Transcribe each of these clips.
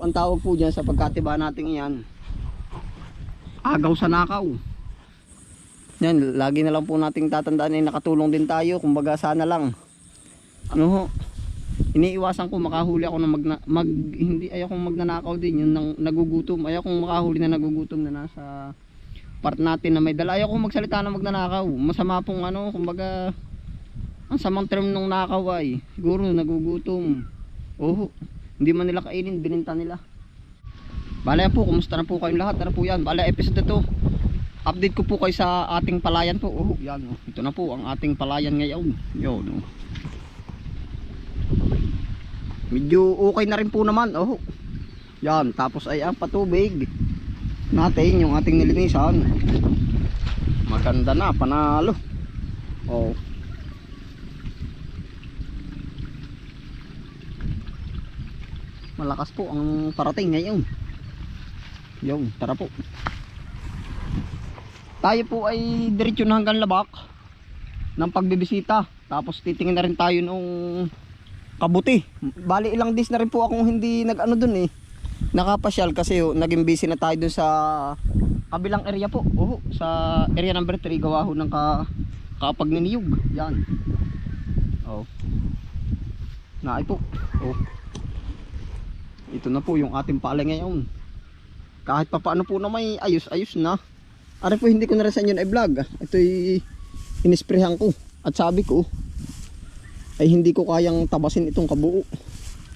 Ang tawag po dyan sa pagkatiba natin yan, agaw sa nakaw. Yan, lagi na lang po nating tatandaan na nakatulong din tayo. Kumbaga sana lang. Ano ho, iniiwasan ko makahuli ako ng mag, mag hindi ayaw kong magnanakaw din yung nang, nagugutom. Ayaw kong makahuli na nagugutom na nasa part natin na may dala. Ayaw kong magsalita na magnanakaw. Masama pong ano, kumbaga ang samang term nung nakaw ay siguro nagugutom. Oh, hindi man nila kainin, bininta nila. Bala yan po, kumusta na po kayong lahat? Ano po yan? Bala episode na to. Update ko po kayo sa ating palayan po. Oh, yan oh. Ito na po ang ating palayan ngayon. Yun oh. Medyo okay na rin po naman. Oh. Yan, tapos ay ang patubig natin yung ating nilinisan. Maganda na, panalo. Oh. Malakas po ang parating ngayon. Yung, tara po. Tayo po ay diretso na hanggang labak ng pagbibisita. Tapos titingin na rin tayo nung kabuti. Bali ilang days na rin po akong hindi nag-ano dun eh. Nakapasyal kasi oh, naging busy na tayo dun sa kabilang area po. Oh, sa area number 3 gawa ho ng ka, kapag niniyog. Yan. Oh. Naay po. Oh. Ito na po yung ating palay ngayon. Kahit pa paano po na may ayos-ayos na. Ari po hindi ko na rin sa inyo na i-vlog. Ito'y inisprehan ko. At sabi ko, ay hindi ko kayang tabasin itong kabuo.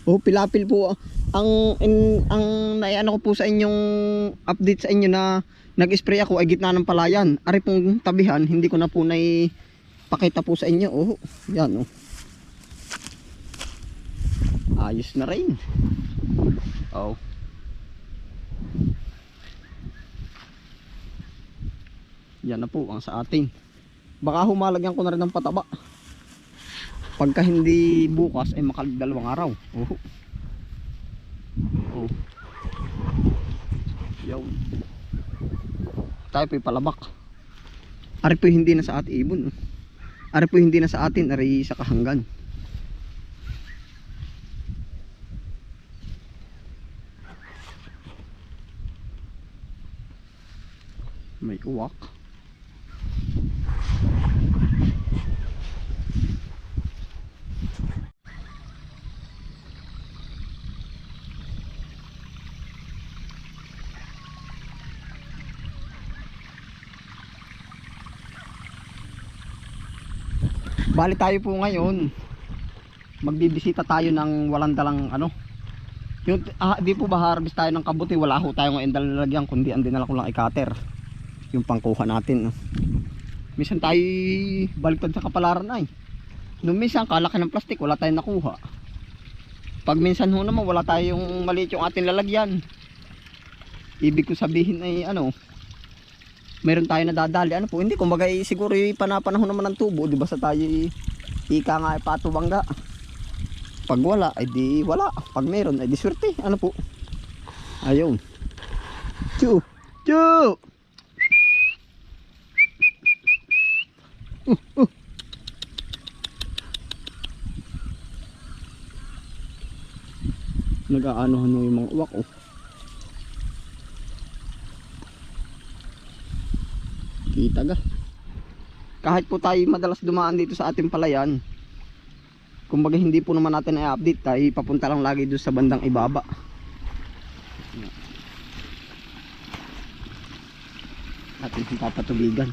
Oh, pilapil po. ah. Ang in, ang naiano ko po sa inyong update sa inyo na nag-spray ako ay gitna ng palayan. Ari pong tabihan, hindi ko na po na pakita po sa inyo. Oh, yan oh. Ayos na rin. Oh. Yan na po ang sa atin. Baka humalagyan ko na rin ng pataba. Pagka hindi bukas ay makaldalawang araw. Oh. Oh. Yaw. Tayo po'y palabak. Ari po hindi na sa atin ibon. Ari po hindi na sa atin, ari sa kahanggan. May uwak. Bali tayo po ngayon. Magbibisita tayo ng walang dalang ano. Yung ah, di po ba harvest tayo ng kabuti, wala ho tayong endal lalagyan kundi ang dinala ko lang i-cutter. Yung pangkuha natin. no. Minsan tayo baliktad sa kapalaran ay. Nung minsan kalaki ng plastic, wala tayong nakuha. Pag minsan ho naman wala tayong maliit yung ating lalagyan. Ibig ko sabihin ay ano, meron tayo nadadali. Ano po, hindi kumbaga eh, siguro yung panapanahon naman ng tubo, di ba sa tayo eh, ika nga ay patubangga. Pag wala, ay di wala. Pag meron, ay di swerte. Ano po? Ayun. Chu! Chu! Nag-aanohan mo yung mga uwak oh. Kita ga. Kahit po tayo madalas dumaan dito sa ating palayan, kumbaga hindi po naman natin i-update tayo papunta lang lagi doon sa bandang ibaba atin yung papatubigan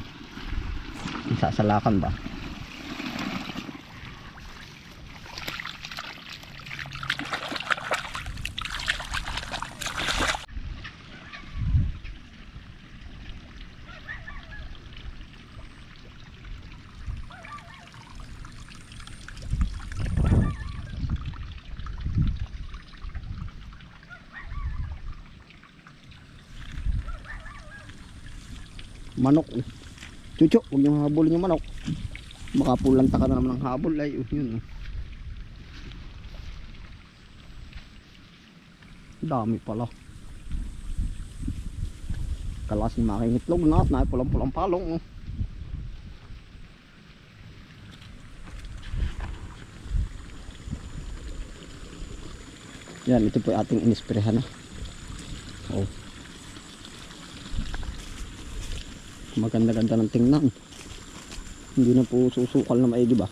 sasalakan ba manok oh. chucho huwag niyong habulin yung manok makapulanta ka na naman ng habol ay oh, yun oh. dami pala kalasing makingitlog na na pulang pulang palong oh. Yan, ito po ating inisprehan na. Oh. Maganda-ganda ng tingnan. Hindi na po susukal na maigi ba?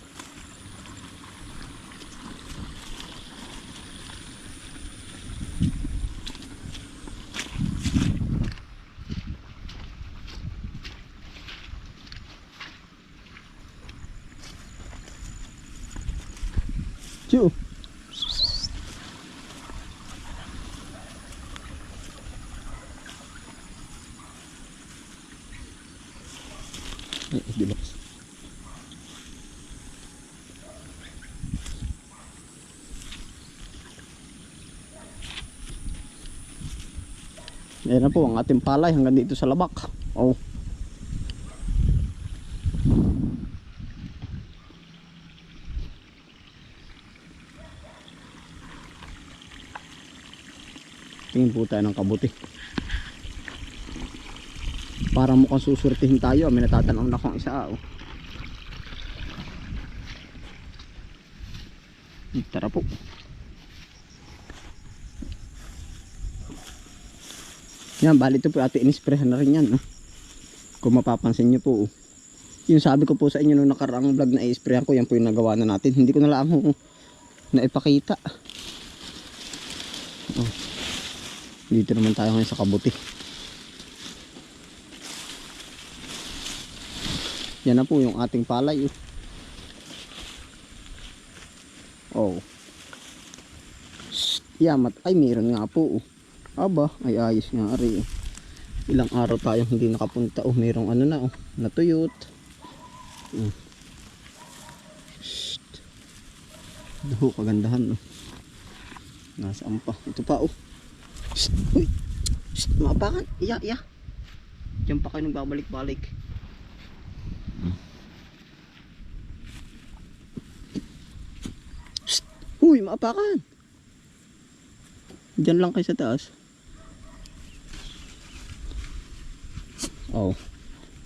Chu. Eh, di ba? Ayan na po ang ating palay hanggang dito sa labak. Oh. Tingin po tayo ng kabuti. Para mukhang susurtihin tayo. May natatanaw na akong isa. Oh. Tara po. Yan, bali ito po ate inisprehan na rin yan. No? Kung mapapansin nyo po. Oh. Yung sabi ko po sa inyo nung nakaraang vlog na i-sprayan ko, yan po yung nagawa na natin. Hindi ko na lang oh, na ipakita. Oh. Dito naman tayo ngayon sa kabuti. Yan na po yung ating palay. Oh. oh. Yamat. Ay, meron nga po. Oh. Aba, ay ayos nga ari. Ilang araw tayong hindi nakapunta. Oh, merong ano na oh. Natuyot. Oh. Shhh. Daho, kagandahan oh. Nasaan pa? Ito pa oh. Shhh, uy. Shhh, maapakan. Iya, iya. Diyan pa kayo nagbabalik-balik. Uy, maapakan. Diyan lang kayo sa taas. Oh.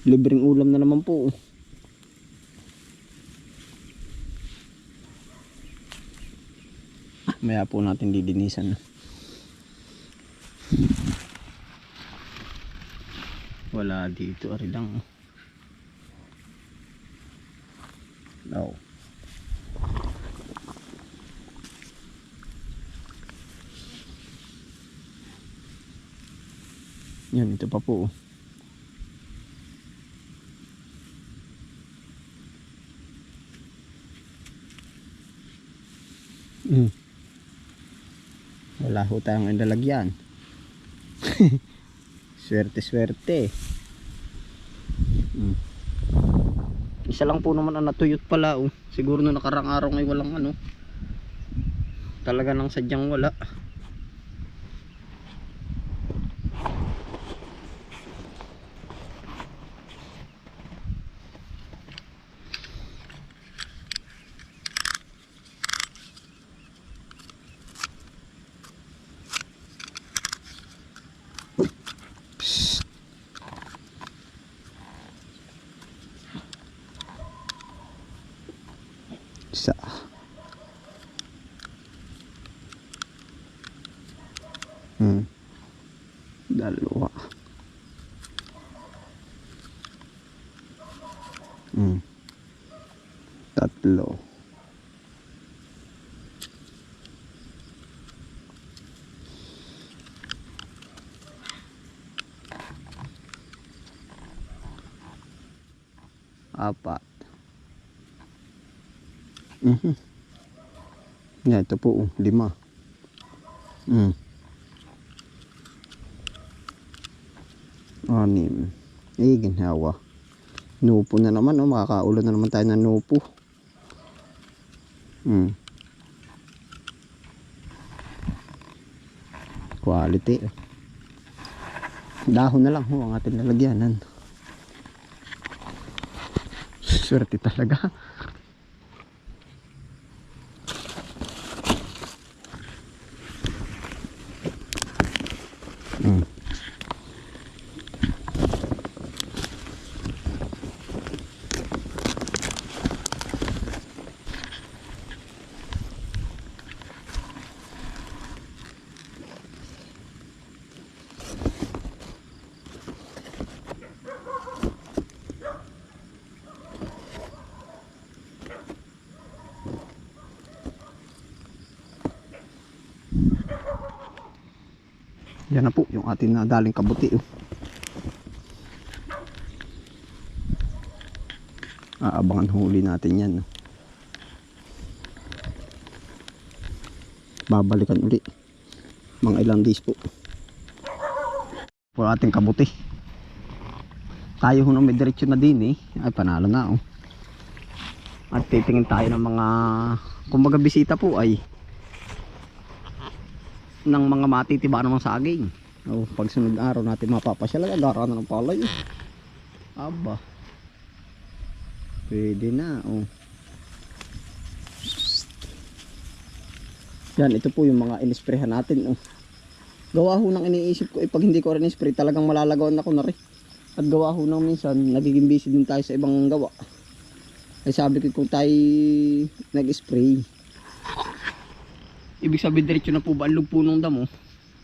Libreng ulam na naman po. Maya po natin didinisan. Wala dito. Ari lang. No. Yan, ito pa po. oh. Ho tayong indalagyan. swerte, swerte. Mm. Isa lang po naman ang natuyot pala. Oh. Siguro no nakarang araw ngay walang ano. Talaga nang sadyang wala. Apat. Mhm. Yan, ito po, lima. Mm. Anim. Eh, ginhawa. Nupo na naman, oh. Makakaulo na naman tayo ng nupo. Mm. Quality. Dahon na lang, oh, ang ating lalagyanan. Swerte talaga. Yan na po yung ating nadaling kabuti. Oh. Aabangan huli natin yan. no. Babalikan uli. Mga ilang days po. Po ating kabuti. Tayo ho na may diretsyo na din eh. Ay panalo na oh. At titingin tayo ng mga kumbaga bisita po ay ng mga matitiba ng saging. Oh, pag sunod araw natin mapapasyal agara na ng palay. Aba. Pwede na, oh. Yan, ito po yung mga inisprehan natin, oh. Gawa ho nang iniisip ko, eh, pag hindi ko rin spray, talagang malalagawan ako na rin. At gawa ho nang minsan, nagiging busy din tayo sa ibang gawa. Ay sabi ko kung tayo nag-spray. Ibig sabihin diretso na po ba ang lugpo ng damo?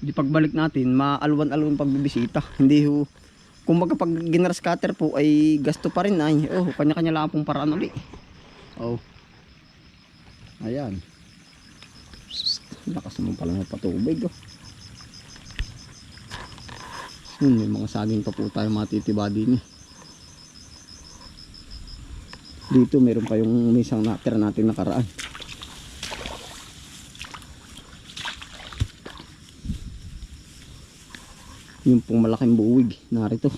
Di pagbalik natin, maalwan-alwan pagbibisita. Hindi ho, kung baga pag ginras cutter po ay gasto pa rin ay. Oh, kanya-kanya lang pong paraan uli. Oh. Ayan. Lakas naman pala ng patubig oh. Yun, may mga saging pa po tayo matitiba din eh. Dito meron pa yung may isang natira natin nakaraan. Yung pong malaking buwig narito.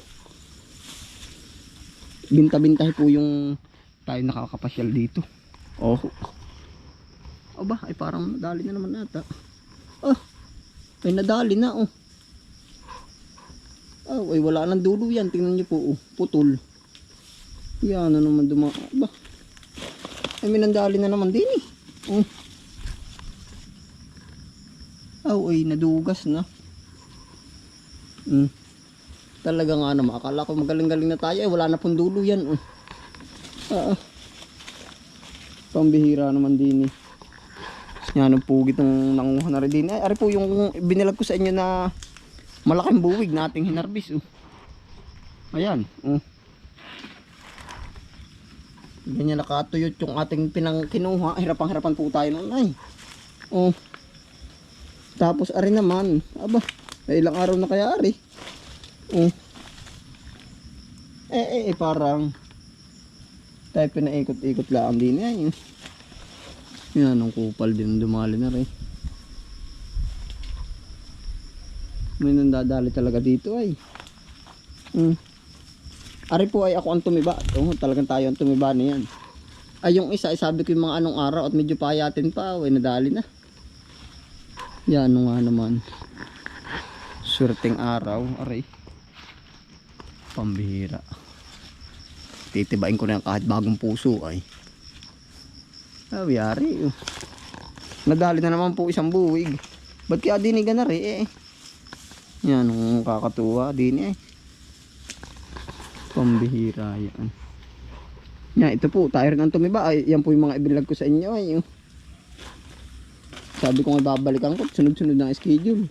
Binta-bintahe po yung tayo nakakapasyal dito. Oh. Aba, ay parang nadali na naman nata. Oh, ay nadali na oh. Oh, ay wala nang dulo yan. Tingnan niyo po, oh, putol. Yan na naman duma. Ba? Ay minandali na naman din eh. Oh. Oh, ay nadugas na. Mm. Talaga nga naman. Akala ko magaling-galing na tayo. Ay wala na pong dulo yan. Oh. Ah, ah. Pambihira naman din eh. Yan ang pugit ng nanguha na rin din. Ay, ari po yung binilag ko sa inyo na malaking buwig nating hinarbis. Oh. Ayan. Oh. Ganyan nakatuyot yung ating pinang kinuha. Hirapang-hirapan po tayo noon ay. Oh. Tapos ari naman. Aba. Ay ilang araw na kaya ari. Oh. Eh, eh, eh parang tayo pinaikot-ikot lang din yan. Eh. Yan, ang kupal din dumali na rin. May nandadali talaga dito ay. Hmm. Ari po ay ako ang tumiba. Oh, talagang tayo ang tumiba niyan. Ay yung isa, ay sabi ko yung mga anong araw at medyo payatin pa. Ay nadali na. Yan ano nga naman. Surting araw. Aray. Pambihira. Titibain ko na yan kahit bagong puso ay. Ah, yari. Oh. Nadali na naman po isang buwig. Ba't kaya dinigan na rin eh? Yan, ang kakatuwa din eh. Pambihira yan. Yan, ito po, rin ang tumiba. Ay, yan po yung mga ibilag ko sa inyo. Ay, oh. Sabi ko nga babalikan ko, sunod-sunod ng schedule.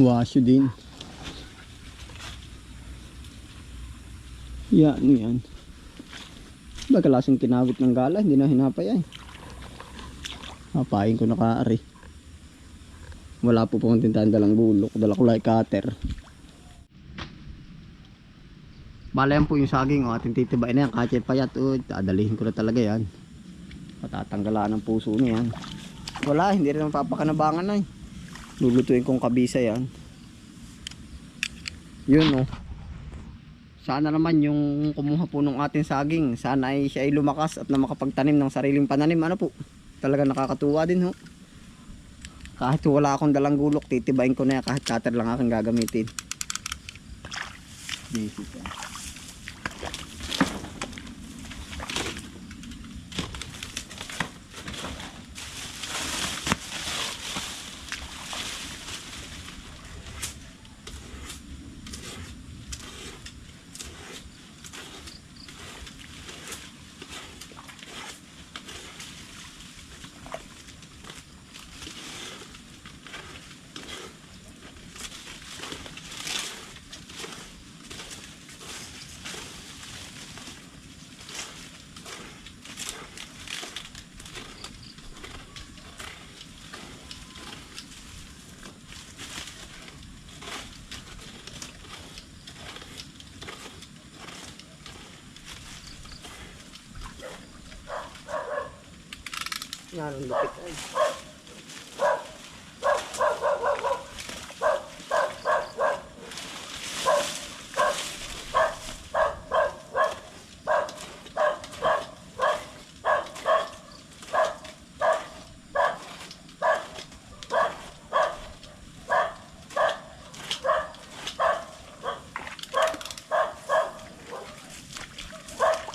Wasyo din. Yan, yan. Ba kalasing kinawit ng gala, hindi na hinapay ay. Ko na kaari. Wala po pong tintahan dalang bulok, dala ko like cutter. Balayan po yung saging, o ating titibain na yan, kahit payat, o, dadalihin ko na talaga yan. Patatanggalaan ng puso niya yan. Wala, hindi rin mapapakanabangan ay. Lulutuin kong kabisa yan. Yun o. Sana naman yung kumuha po ng ating saging, sana ay siya ay lumakas at na makapagtanim ng sariling pananim. Ano po? Talaga nakakatuwa din ho. Kahit wala akong dalang gulok, titibain ko na yan kahit cutter lang aking gagamitin. Basic yan. Ang lupit ay.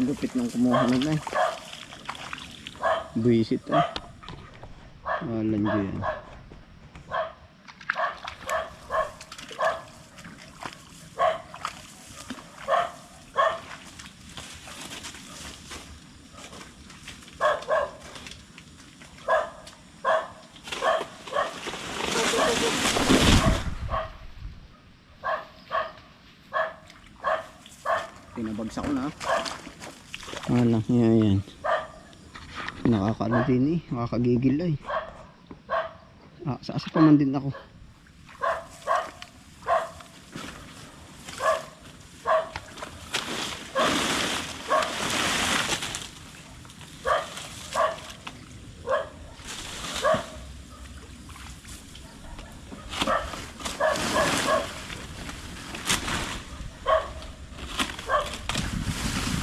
Lupit ng kumuha nun ay. Buisit ay. Walang dyan. Pinabagsak ko na. Wala, yan yan. Nakakaano din eh, nakakagigil ay. Ah, sa asa pa man din ako.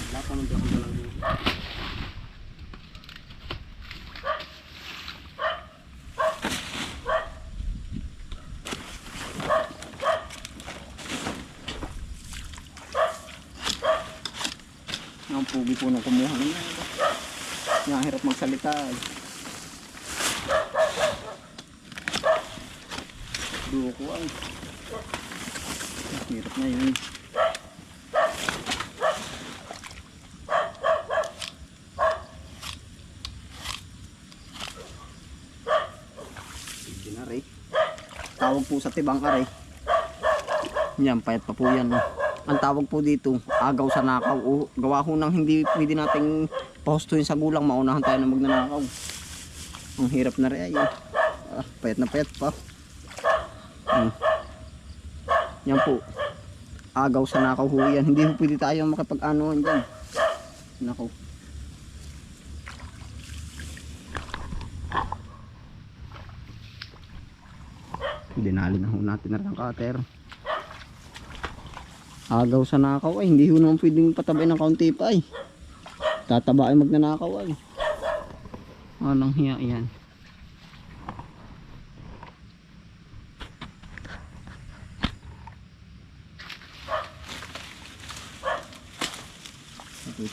Wala pa man din ako walang Ang pugi po nung kumuha niya. Nga hirap magsalita. eh. Duko ay. Hirap na yun. Sige na rin. Tawag po sa tibang aray. Yan, payat pa po yan. oh. Ang tawag po dito, agaw sa nakaw. O, gawa ho nang hindi pwede nating pahustuin sa gulang, maunahan tayo na magnanakaw. Ang hirap na rin. Ah, payat na payat pa. Hmm. Yan po. Agaw sa nakaw ho yan. Hindi ho pwede tayo makapag-anuhan dyan. Nakaw. Dinali na ho natin na ng cutter. Agaw sa nakaw ay hindi ho naman pwedeng patabay ng kaunti pa ay. Tataba ay magnanakaw ay. Anong hiya yan?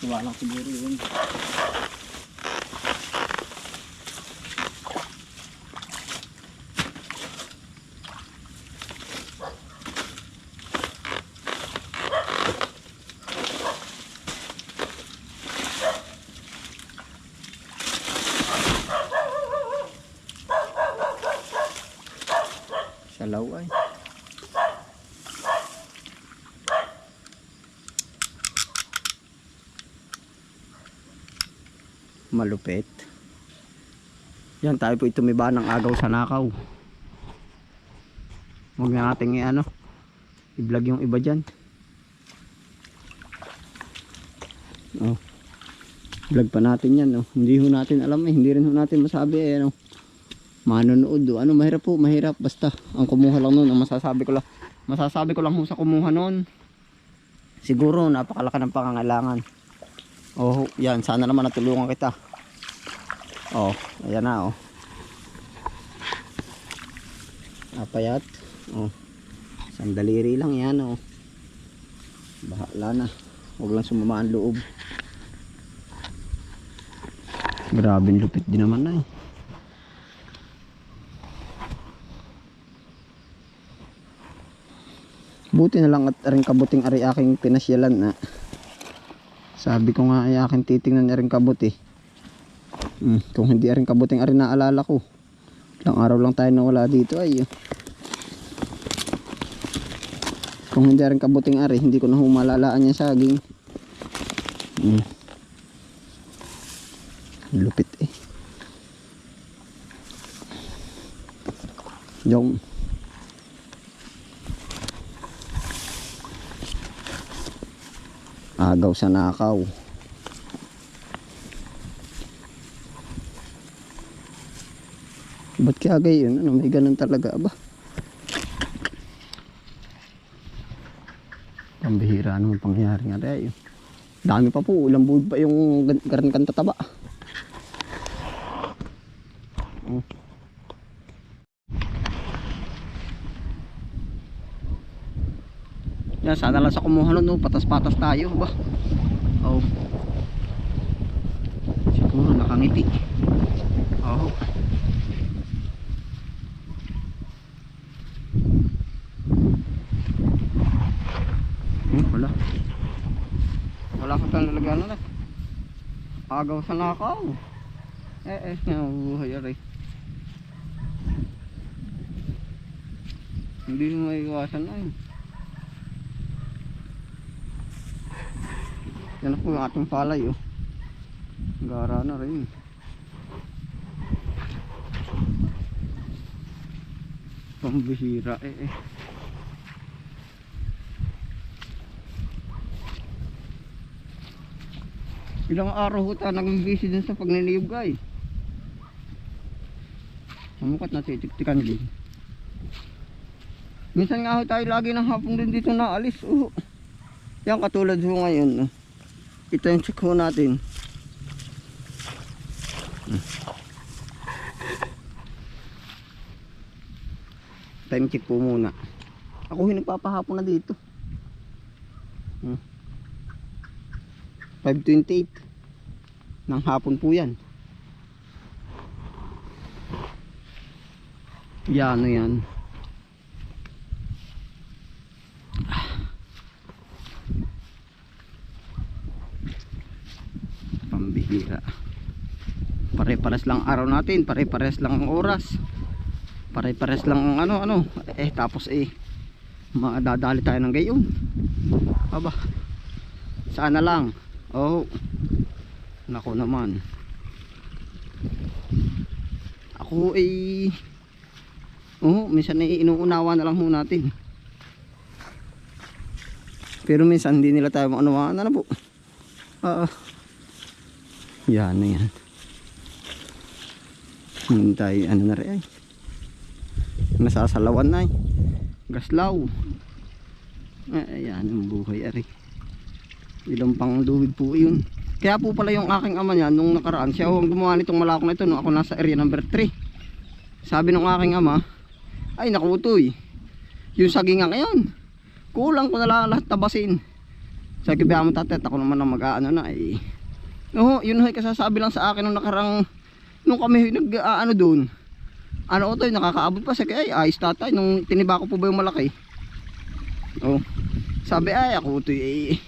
Natutuwa lang siguro yun. Salaw ay. Malupit. Yan tayo po tumiba ng agaw sa nakaw. Huwag na natin i ano. I-vlog yung iba dyan. Oh. Vlog pa natin yan. Oh. Hindi ho natin alam eh. Hindi rin ho natin masabi eh. Ano. Manonood. oh. Ano mahirap po. Mahirap. Basta. Ang kumuha lang nun. Ang masasabi ko lang. Masasabi ko lang ho sa kumuha nun. Siguro napakalaki ng pangangailangan. Oh, yan. Sana naman natulungan kita. Oh, ayan na oh. Napayat. Oh. Sandaliri lang yan oh. Bahala na. Huwag lang sumama ang loob. Grabing lupit din naman na eh. Buti na lang at rin kabuting ari aking pinasyalan na. Sabi ko nga ay akin titingnan na rin kabuti. Hmm, kung hindi rin kabuting ari naalala ko. Ilang araw lang tayo nawala dito ay. oh. Kung hindi rin kabuting ari, hindi ko na humalalaan yung saging. Hmm. Lupit eh. Yung agaw sa nakaw Ba't kaya gayon? Ano, may ganun talaga ba? Pambihira naman pangyayari nga tayo. Dami pa po, ilang buod pa yung garan kang tataba. Oh. Yan, sana lang sa kumuha nun, no? patas-patas tayo ba? Oh. Siguro nakangiti. Oh. Hmm, wala. Wala ka tayong lalagyan na. Agaw sa nakaw. Eh, eh, nabubuhay aray. Hindi mo maiwasan na yun. Yan na po yung ating palay, oh. Gara na rin. Pambihira, eh, eh. Ilang araw ho tayo naging busy dun sa pagniniyog guys. Mamukat na titiktikan din. Minsan nga tayo lagi ng hapong din dito naalis. Oh. Yan katulad ho ngayon. oh. Ito yung check ho natin. Hmm. Time check po muna. Ako yung nagpapahapon na dito. Hmm. 5.28 ng hapon po yan yan ano yan pambihira pare-pares lang araw natin pare-pares lang ang oras pare-pares lang ang ano ano eh tapos eh madadali tayo ng gayon aba sana lang Oh. Nako naman. Ako ay Oh, minsan ay inuunawa na lang ho natin. Pero minsan hindi nila tayo maunawaan na po. Ah. Yan na yan. Hintay, ano na rin ay. Nasasalawan na ay. Gaslaw. Ayan ang buhay ari ilang pang duwid po yun kaya po pala yung aking ama niya nung nakaraan siya ang gumawa nitong malakok na ito nung ako nasa area number 3 sabi ng aking ama ay nakutoy yung saging nga ngayon kulang ko na lang lahat tabasin sabi ko mo tatet ako naman ang mag-aano na eh Oo, yun ay kasasabi lang sa akin nung nakarang nung kami nag aano doon ano to nakakaabot pa sa kaya ay ayos tatay nung tiniba ko po ba yung malaki? Oh sabi ay ako to eh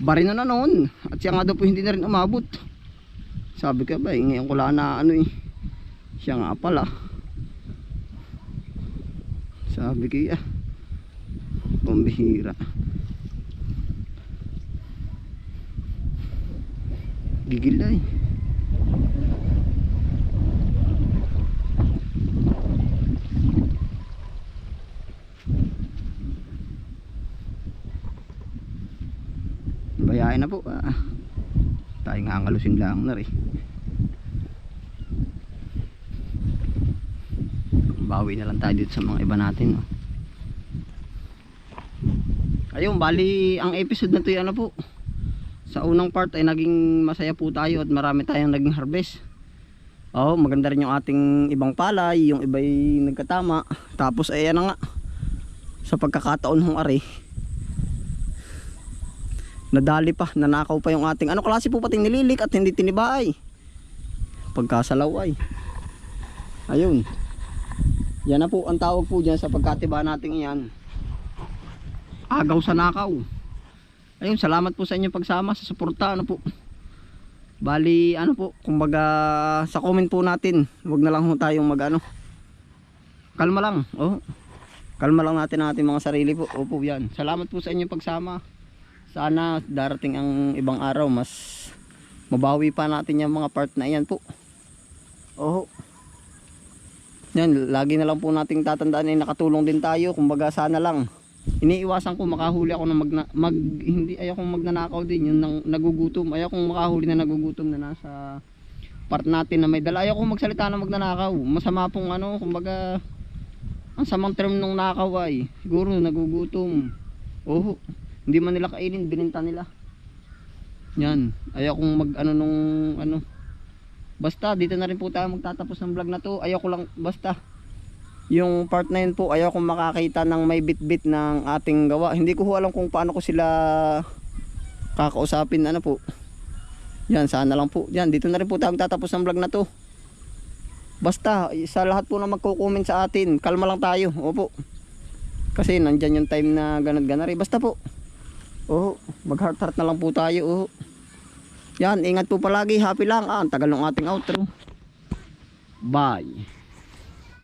bari na noon at siya nga daw po hindi na rin umabot. Sabi ka ba eh, ngayon ko na ano eh siya nga pala. Sabi ko ah pambihira gigil na eh bayain na po ah. tayo nga angalusin lang na rin bawi na lang tayo dito sa mga iba natin no? ayun bali ang episode na to ano po sa unang part ay naging masaya po tayo at marami tayong naging harvest. Oh maganda rin yung ating ibang palay yung iba'y nagkatama. Tapos ay ano nga sa pagkakataon hong ari nadali pa, nanakaw pa yung ating ano klase po pating nililik at hindi tinibaay? Pagkasalaw ay. Ayun. Yan na po ang tawag po dyan sa pagkatiba natin yan agaw sa nakaw ayun salamat po sa inyong pagsama sa suporta ano po. Bali ano po kumbaga sa comment po natin wag na lang ho tayong mag ano kalma lang oh. Kalma lang natin ang ating mga sarili po. Opo yan. Salamat po sa inyong pagsama. Sana darating ang ibang araw mas mabawi pa natin yung mga part na yan po. Oh yan lagi na lang po nating tatandaan na nakatulong din tayo. Kumbaga sana lang iniiwasan ko makahuli ako ng mag, mag hindi ayaw kong magnanakaw din yung nang, nagugutom ayaw kong makahuli na nagugutom na nasa part natin na may dala. Ayaw ko magsalita na magnanakaw. Masama pong ano, kumbaga, ang samang term nung nakaw ay, siguro nagugutom. Oo, hindi man nila kainin, bininta nila. Yan, ayaw kong mag ano nung ano. Basta, dito na rin po tayo magtatapos ng vlog na to. Ayaw ko lang, basta. Yung part na yun po, ayaw kong makakita ng may bit-bit ng ating gawa. Hindi ko alam kung paano ko sila kakausapin, ano po. Yan, sana lang po. Yan, dito na rin po tayo magtatapos ng vlog na to. Basta, sa lahat po na magko-comment sa atin, kalma lang tayo. Opo. Kasi nandyan yung time na ganat-ganari. Basta po. Oo, mag-heart-heart na lang po tayo. Oo. Yan, ingat po palagi. Happy lang. Ah, ang tagal ng ating outro. Bye.